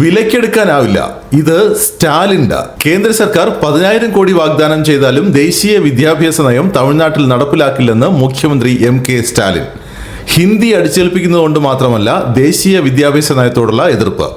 വിലക്കെടുക്കാനാവില്ല ഇത് സ്റ്റാലിന്റെ കേന്ദ്ര സർക്കാർ പതിനായിരം കോടി വാഗ്ദാനം ചെയ്താലും ദേശീയ വിദ്യാഭ്യാസ നയം തമിഴ്നാട്ടിൽ നടപ്പിലാക്കില്ലെന്ന് മുഖ്യമന്ത്രി എം കെ സ്റ്റാലിൻ. ഹിന്ദി അടിച്ചേൽപ്പിക്കുന്നതുകൊണ്ട് മാത്രമല്ല ദേശീയ വിദ്യാഭ്യാസ നയത്തോടുള്ള എതിർപ്പ്.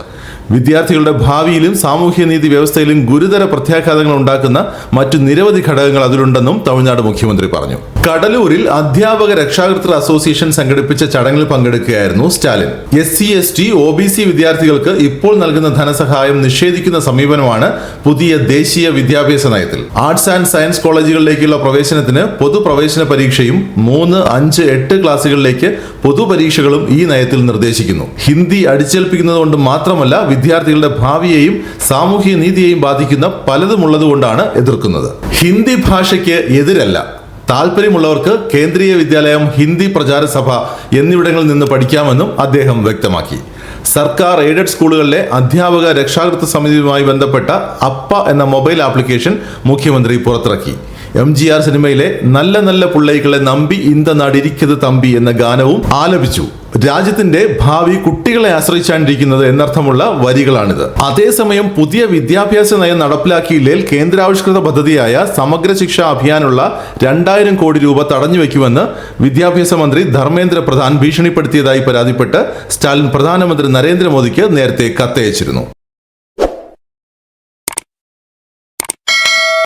വിദ്യാർത്ഥികളുടെ ഭാവിയിലും സാമൂഹ്യനീതി വ്യവസ്ഥയിലും ഗുരുതര പ്രത്യാഘാതങ്ങൾ ഉണ്ടാക്കുന്ന മറ്റു നിരവധി ഘടകങ്ങൾ അതിലുണ്ടെന്നും തമിഴ്നാട് മുഖ്യമന്ത്രി പറഞ്ഞു. കടലൂരിൽ അധ്യാപക രക്ഷാകർത്തൃ അസോസിയേഷൻ സംഘടിപ്പിച്ച ചടങ്ങിൽ പങ്കെടുക്കുകയായിരുന്നു Stalin. S C S T O B C വിദ്യാർത്ഥികൾക്ക് ഇപ്പോൾ നൽകുന്ന ധനസഹായം നിഷേധിക്കുന്ന സമീപനമാണ് പുതിയ ദേശീയ വിദ്യാഭ്യാസ നയത്തിൽ. ആർട്സ് ആൻഡ് സയൻസ് കോളേജുകളിലേക്കുള്ള പ്രവേശനത്തിന് പൊതുപ്രവേശന പരീക്ഷയും മൂന്ന് അഞ്ച് എട്ട് ക്ലാസുകളിലേക്ക് പൊതുപരീക്ഷകളും ഈ നയത്തിൽ നിർദ്ദേശിക്കുന്നു. ഹിന്ദി അടിച്ചേൽപ്പിക്കുന്നതുകൊണ്ട് മാത്രമല്ല വിദ്യാർത്ഥികളുടെ ഭാവിയെയും സാമൂഹ്യ നീതിയെയും ബാധിക്കുന്ന പലതുമുള്ളതുകൊണ്ടാണ് എതിർക്കുന്നത്. ഹിന്ദി ഭാഷയ്ക്ക് എതിരല്ല. താല്പര്യമുള്ളവർക്ക് കേന്ദ്രീയ വിദ്യാലയം ഹിന്ദി പ്രചാര സഭ എന്നിവിടങ്ങളിൽ നിന്ന് പഠിക്കാമെന്നും അദ്ദേഹം വ്യക്തമാക്കി. സർക്കാർ എയ്ഡഡ് സ്കൂളുകളിലെ അധ്യാപക രക്ഷാകർതൃ സമിതിയുമായി ബന്ധപ്പെട്ട അപ്പ എന്ന മൊബൈൽ ആപ്ലിക്കേഷൻ മുഖ്യമന്ത്രി പുറത്തിറക്കി. എം ജി ആർ സിനിമയിലെ നല്ല നല്ല പിള്ളൈകളെ നമ്പി ഇന്ത നാടിരിക്കത് തമ്പി എന്ന ഗാനവും ആലപിച്ചു. രാജ്യത്തിന്റെ ഭാവി കുട്ടികളെ ആശ്രയിച്ചാണ്ടിരിക്കുന്നത് എന്നർത്ഥമുള്ള വരികളാണിത്. അതേസമയം പുതിയ വിദ്യാഭ്യാസ നയം നടപ്പിലാക്കിയില്ലേൽ കേന്ദ്രാവിഷ്കൃത പദ്ധതിയായ സമഗ്ര ശിക്ഷാ അഭിയാനുള്ള രണ്ടായിരം കോടി രൂപ തടഞ്ഞുവെക്കുമെന്ന് വിദ്യാഭ്യാസ മന്ത്രി ധർമ്മേന്ദ്ര പ്രധാൻ ഭീഷണിപ്പെടുത്തിയതായി പരാതിപ്പെട്ട് സ്റ്റാലിൻ പ്രധാനമന്ത്രി നരേന്ദ്രമോദിക്ക് നേരത്തെ കത്തയച്ചിരുന്നു.